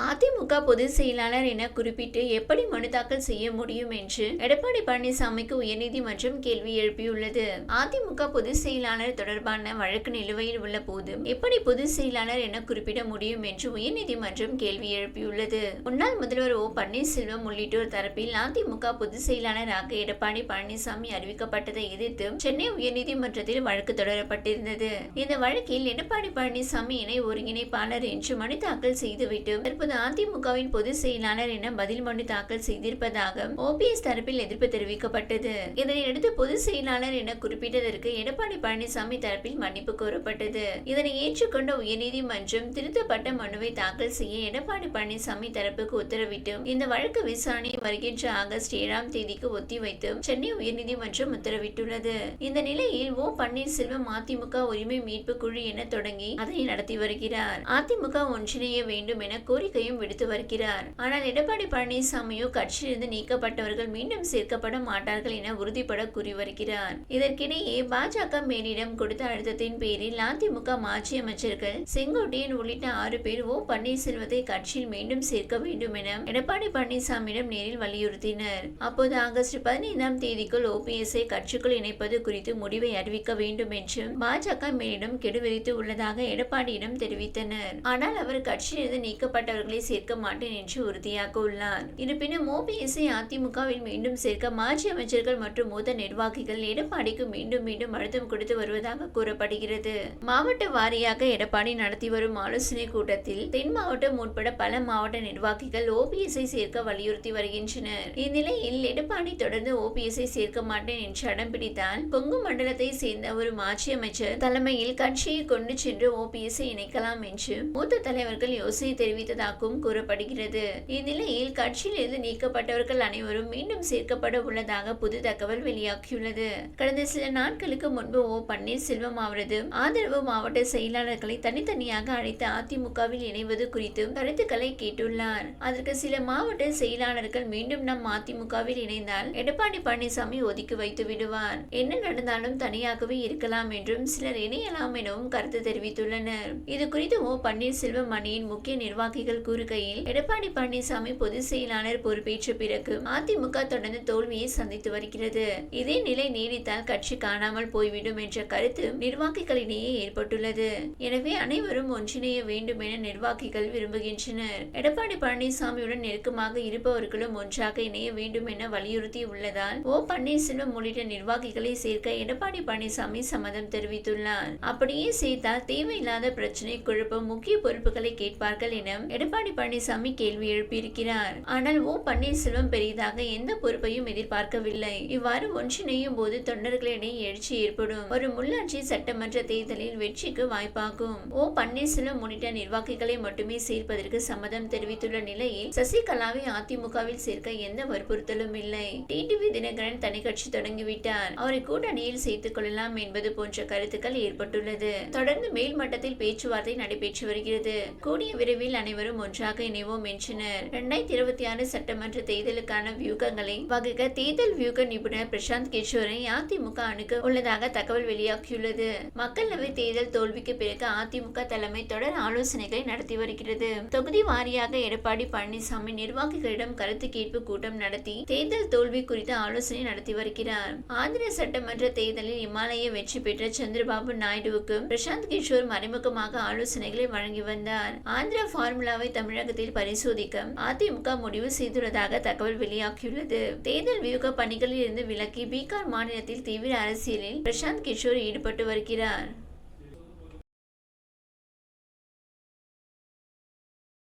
ആദ്യ திமுக பொதுச் செயலாளர் என குறிப்பிட்டு எப்படி மனு தாக்கல் செய்ய முடியும் என்று எடப்பாடி பழனிசாமிக்கு உயர்நீதிமன்றம் கேள்வி எழுப்பியுள்ளது. அதிமுக பொதுச் செயலாளர் தொடர்பான வழக்கு நிலுவையில் உள்ள போது எப்படி பொதுச் செயலாளர் என குறிப்பிட முடியும் என்று உயர்நீதிமன்றம் கேள்வி எழுப்பியுள்ளது. முன்னாள் முதல்வர் ஓ பன்னீர்செல்வம் உள்ளிட்டோர் தரப்பில் அதிமுக பொதுச் செயலாளராக எடப்பாடி பழனிசாமி அறிவிக்கப்பட்டதை எதிர்த்து சென்னை உயர்நீதிமன்றத்தில் வழக்கு தொடரப்பட்டிருந்தது. இந்த வழக்கில் எடப்பாடி பழனிசாமி இணை ஒருங்கிணைப்பாளர் என்று மனு தாக்கல் செய்துவிட்டு தற்போது அதிமுகவின் பொதுச் செயலாளர் என பதில் மனு தாக்கல் செய்திருப்பதாக ஓபிஎஸ் தரப்பில் எதிர்ப்பு தெரிவிக்கப்பட்டது. இதனையடுத்து பொதுச் செயலாளர் என குறிப்பிட்டதற்கு எடப்பாடி பழனிசாமி தரப்பில் மன்னிப்பு கோரப்பட்டது. இதனை ஏற்றுக்கொண்ட உயர்நீதிமன்றம் திருத்தப்பட்ட மனுவை தாக்கல் செய்ய எடப்பாடி பழனிசாமி தரப்புக்கு உத்தரவிட்டு இந்த வழக்கு விசாரணை வருகின்ற ஆகஸ்ட் ஏழாம் தேதிக்கு ஒத்திவைத்து சென்னை உயர்நீதிமன்றம் உத்தரவிட்டுள்ளது. இந்த நிலையில் ஓ பன்னீர்செல்வம் அதிமுக உரிமை மீட்பு குழு என தொடங்கி அதனை நடத்தி வருகிறார். அதிமுக ஒன்றிணைய வேண்டும் என கோரிக்கையும் விடுத்து வருகிறார். ஆனால் எடப்பாடி பழனிசாமியோ கட்சியிலிருந்து நீக்கப்பட்டவர்கள் மீண்டும் சேர்க்கப்பட மாட்டார்கள் என உறுதிபட கூறி வருகிறார். இதற்கிடையே பாஜக மேலிடம் கொடுத்த அழுத்தத்தின் பேரில் அதிமுக மாஜி அமைச்சர்கள் செங்கோட்டையன் உள்ளிட்ட ஆறு பேர் ஓ பன்னீர்செல்வத்தை கட்சியில் மீண்டும் சேர்க்க வேண்டும் என எடப்பாடி பழனிசாமியிடம் நேரில் வலியுறுத்தினர். அப்போது ஆகஸ்ட் பதினைந்தாம் தேதிக்குள் ஓபிஎஸ்ஐ கட்சிக்குள் இணைப்பது குறித்து முடிவை அறிவிக்க வேண்டும் என்று பாஜக மேலிடம் கெடுவிதித்து உள்ளதாக எடப்பாடியிடம் தெரிவித்தனர். ஆனால் அவர் கட்சியிலிருந்து நீக்கப்பட்டவர்களை சேர்க்க மாட்டேன் என்று உறுதியாக உள்ளார் இருப்பினும் ஓபிஎஸ்ஐ அதிமுகவில் மீண்டும் சேர்க்க மாஜி அமைச்சர்கள் மற்றும் மூத்த நிர்வாகிகள் எடப்பாடிக்கு மீண்டும் மீண்டும் அழுத்தம் கொடுத்து வருவதாக கூறப்படுகிறது. மாவட்ட வாரியாக எடப்பாடி நடத்தி வரும் ஆலோசனை கூட்டத்தில் தென் மாவட்டம் உட்பட பல மாவட்ட நிர்வாகிகள் ஓபிஎஸ்ஐ சேர்க்க வலியுறுத்தி வருகின்றனர். இந்நிலையில் எடப்பாடி தொடர்ந்து ஓபிஎஸ்ஐ சேர்க்க மாட்டேன் என்று அடம் பிடித்தால் கொங்கு மண்டலத்தை சேர்ந்த ஒரு மாஜி அமைச்சர் தலைமையில் கட்சியை கொண்டு சென்று ஓபிஎஸ்ஐ இணைக்கலாம் என்று மூத்த தலைவர்கள் யோசனை தெரிவித்ததாகவும் கூற கூறப்படுகிறது இந்நிலையில் கட்சியிலிருந்து நீக்கப்பட்டவர்கள் அனைவரும் மீண்டும் சேர்க்கப்பட உள்ளதாக புது தகவல் வெளியாகியுள்ளது. கடந்த சில நாட்களுக்கு முன்பு ஓ. பன்னீர்செல்வம் அவரது ஆதரவு மாவட்ட செயலாளர்களை தனித்தனியாக அழைத்து அதிமுகவில் இணைவது குறித்தும் கருத்துக்களை கேட்டுள்ளார். அதற்கு சில மாவட்ட செயலாளர்கள் மீண்டும் நம் அதிமுகவில் இணைந்தால் எடப்பாடி பழனிசாமி ஒதுக்கி வைத்து விடுவார். என்ன நடந்தாலும் தனியாகவே இருக்கலாம் என்றும் சிலர் இணையலாம் எனவும் கருத்து தெரிவித்துள்ளனர். இது குறித்து ஓ. பன்னீர்செல்வம் அணியின் முக்கிய நிர்வாகிகள் கூறுகையில் எடப்பாடி பழனிசாமி பொதுச் செயலாளர் பொறுப்பேற்ற பிறகு அதிமுக தொடர்ந்து தோல்வியை சந்தித்து வருகிறது. இதே நிலை நீடித்தால் கட்சி காணாமல் போய்விடும் என்ற கருத்து நிர்வாகிகளிடையே ஏற்பட்டுள்ளது. எனவே அனைவரும் ஒன்றிணைய வேண்டும் என நிர்வாகிகள் விரும்புகின்றனர். எடப்பாடி பழனிசாமியுடன் நெருக்கமாக இருப்பவர்களும் ஒன்றாக இணைய வேண்டும் என வலியுறுத்தி உள்ளதால் ஓ பன்னீர்செல்வம் உள்ளிட்ட நிர்வாகிகளை சேர்க்க எடப்பாடி பழனிசாமி சம்மதம் தெரிவித்துள்ளார். அப்படியே சேர்த்தால் தேவையில்லாத பிரச்சனை குழப்பம் முக்கிய பொறுப்புகளை கேட்பார்கள் என எடப்பாடி பழனிசாமி பழனிசாமி கேள்வி எழுப்பியிருக்கிறார். ஆனால் ஓ பன்னீர்செல்வம் பெரிதாக எந்த பொறுப்பையும் எதிர்பார்க்கவில்லை. இவ்வாறு ஒன்றிணையும் போது தொண்டர்களிடையே எழுச்சி ஏற்படும். ஒரு உள்ளாட்சி சட்டமன்ற தேர்தலில் வெற்றிக்கு வாய்ப்பாகும். ஓ பன்னீர்செல்வம் உள்ளிட்ட நிர்வாகிகளை மட்டுமே சேர்ப்பதற்கு சம்மதம் தெரிவித்துள்ள நிலையில் சசிகலாவை அதிமுகவில் சேர்க்க எந்த வற்புறுத்தலும் இல்லை. டிடிவி தினகரன் தனி கட்சி தொடங்கிவிட்டார். அவரை கூட்டணியில் சேர்த்துக் கொள்ளலாம் என்பது போன்ற கருத்துக்கள் ஏற்பட்டுள்ளது. தொடர்ந்து மேல்மட்டத்தில் பேச்சுவார்த்தை நடைபெற்று வருகிறது. கூடிய விரைவில் அனைவரும் ஒன்றாக இணைவோம் மென்ஷனர் இரண்டாயிரத்தி இருபத்தி ஆறு சட்டமன்ற தேர்தலுக்கான வியூகங்களை வகுக்க தேர்தல் வியூக நிபுணர் பிரசாந்த் கிஷோரை அதிமுக அணுக உள்ளதாக தகவல் வெளியாகியுள்ளது. மக்களவை தேர்தல் தோல்விக்கு பிறகு அதிமுக தலைமை தொடர் ஆலோசனைகளை நடத்தி வருகிறது. தொகுதி வாரியாக எடப்பாடி பழனிசாமி நிர்வாகிகளிடம் கருத்து கேட்பு கூட்டம் நடத்தி தேர்தல் தோல்வி குறித்து ஆலோசனை நடத்தி வருகிறார். ஆந்திர சட்டமன்ற தேர்தலில் இமாலய வெற்றி பெற்ற சந்திரபாபு நாயுடுவுக்கு பிரசாந்த் கிஷோர் மறைமுகமாக ஆலோசனைகளை வழங்கி வந்தார். ஆந்திர பார்முலாவை தமிழகத்தில் பரிசோதிக்க அதிமுக முடிவு செய்துள்ளதாக தகவல் வெளியாகியுள்ளது. தேர்தல் வியூக பணிகளில் இருந்து விலக்கி பீகார் மாநிலத்தில் தீவிர அரசியலில் பிரசாந்த் கிஷோர் ஈடுபட்டு வருகிறார்.